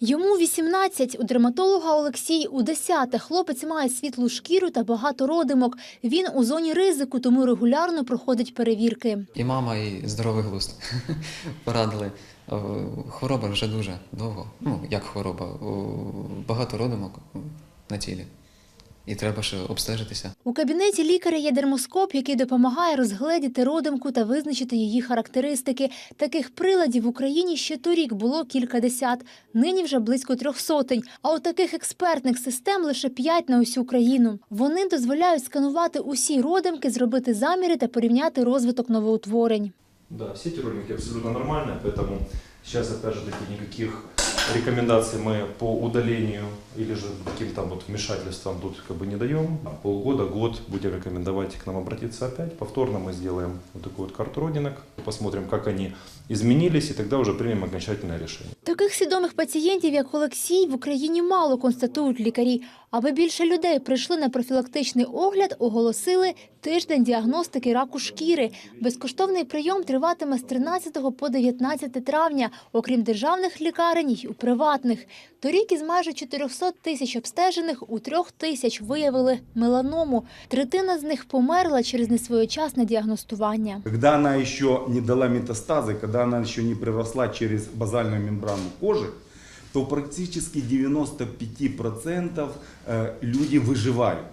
Йому 18, у дерматолога Олексій у 10. Хлопець має світлу шкіру та багато родимок. Він у зоні ризику, тому регулярно проходить перевірки. І мама, і здоровий глузд порадили. Е, Хвороба вже дуже довго. Ну, як хвороба, багато родимок на тілі І треба ще обстежитися. У кабінеті лікаря є дермоскоп, який допомагає розгледіти родимку та визначити її характеристики. Таких приладів в Україні ще торік було кілька десят, нині вже близько трьох сотень. А у таких експертних систем лише п'ять на усю країну. Вони дозволяють сканувати усі родимки, зробити заміри та порівняти розвиток новоутворень. Да, все эти ролики абсолютно нормальные, поэтому сейчас, опять же таки, никаких рекомендаций мы по удалению или же каким-то вот вмешательствам тут как бы не даем. А Полгода, год будем рекомендовать к нам обратиться опять. Повторно мы сделаем вот такую вот карту родинок, посмотрим, как они изменились, и тогда уже примем окончательное решение. Таких свідомих пацієнтів, як Олексій, в Україні мало констатують лікарі. Аби більше людей прийшли на профілактичний огляд, оголосили тиждень діагностики раку шкіри. Безкоштовний прийом триватиме з 13 по 19 травня, окрім державних лікарень й у приватних. Торік із майже 400 тисяч обстежених у трьох тисяч виявили меланому. Третина з них померла через несвоєчасне діагностування. Когда она еще не дала метастазы, когда она еще не проросла через базальную мембрану кожи, то практически 95% э, люди выживают.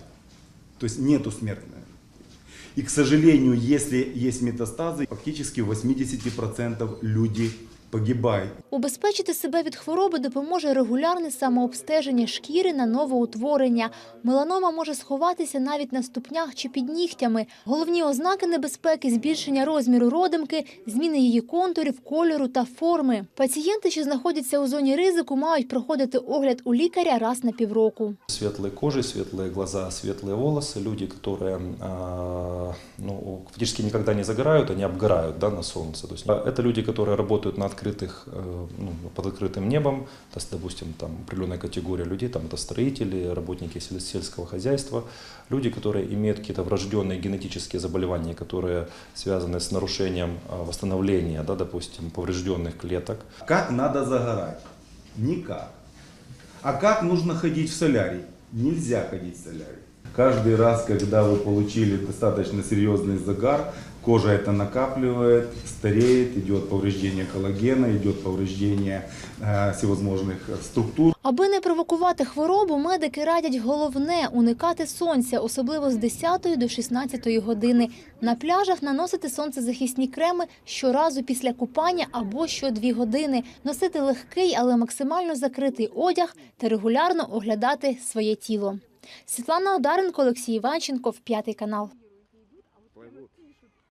То есть нету смертной. И, к сожалению, если есть метастазы, фактически в 80% люди погибают. Убезпечити себе від хвороби допоможе регулярне самообстеження шкіри на новоутворення. Меланома може сховатися навіть на ступнях чи під нігтями. Головні ознаки небезпеки – збільшення розміру родимки, зміни її контурів, кольору та форми. Пацієнти, що знаходяться у зоні ризику, мають проходити огляд у лікаря раз на півроку. Светлые кожи, светлые глаза, светлые волосы. Люди, которые а, ну, фактически никогда не загорают, они обгорают да, на солнце. То есть, а, это люди, которые работают на открытых, э, ну, под открытым небом. То есть, допустим, там определенная категория людей, там это строители, работники сел- сельского хозяйства, люди, которые имеют какие-то врожденные генетические заболевания, которые связаны с нарушением а, восстановления, да, допустим, поврежденных клеток. Как надо загорать? Никак. А как нужно ходить в солярий? Нельзя ходить в солярий. Каждый раз, когда вы получили достаточно серьезный загар, кожа это накапливает, стареет, идет повреждение коллагена, идет повреждение э, всевозможных структур. Аби не провокувати хворобу, медики радять головне – уникати сонця, особливо з 10 до 16 години. На пляжах наносити сонцезахисні креми щоразу після купання або що 2 години. Носити легкий, але максимально закритий одяг та регулярно оглядати своє тіло. Світлана Одаренко, Олексій Іванченко, в п'ятий канал.